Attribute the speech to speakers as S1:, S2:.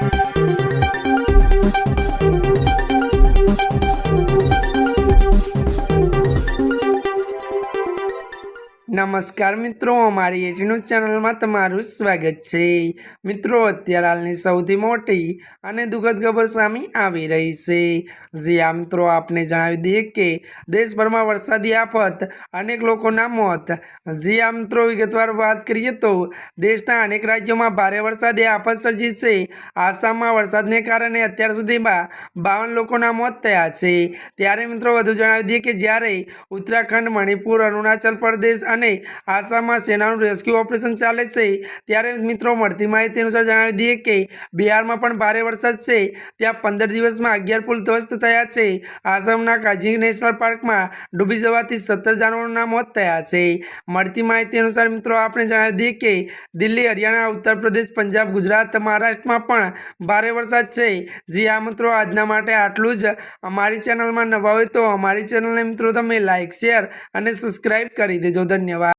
S1: Thank you. નમસ્કાર મિત્રો, અમારી એટીનું ચેનલમાં તમારું સ્વાગત છે. મિત્રો, અત્યારે હાલની સૌથી મોટી અને દુઃખદ ખબર સામે આવી રહી છે. જે આ મિત્રો, આપને જણાવી દઈએ કે દેશભરમાં વરસાદી આફત, અનેક લોકોના મોત. જે આ મિત્રો, વિગતવાર વાત કરીએ તો દેશના અનેક રાજ્યોમાં ભારે વરસાદી આફત સર્જી છે. આસામમાં વરસાદને કારણે અત્યાર સુધીમાં બાવન લોકોના મોત થયા છે. ત્યારે, મિત્રો, વધુ જણાવી દઈએ કે જ્યારે ઉત્તરાખંડ, મણિપુર, અરુણાચલ પ્રદેશ અને આસામમાં સેનાનું રેસ્ક્યુ ઓપરેશન ચાલે છે. ત્યારે મિત્રો, મળતી માહિતી અનુસાર જણાવી દઈએ કે બિહારમાં પણ ભારે વરસાદ છે. ત્યાં પંદર દિવસમાં અગિયાર પુલ ધ્વસ્ત થયા છે. આસામના કાજી નેશનલ પાર્કમાં ડૂબી જવાથી સત્તર જાનવરોના મોત થયા છે. મળતી માહિતી અનુસાર મિત્રો, આપણે જણાવી દઈએ કે દિલ્હી, હરિયાણા ઉત્તર પ્રદેશ પંજાબ, ગુજરાત, મહારાષ્ટ્રમાં પણ ભારે વરસાદ છે. જી આ મિત્રો, આજના માટે આટલું જ. અમારી ચેનલમાં નવા હોય તો અમારી ચેનલને મિત્રો, તમે લાઇક શેર અને સબસ્ક્રાઈબ કરી દેજો. ધન્યવાદ. Nevada.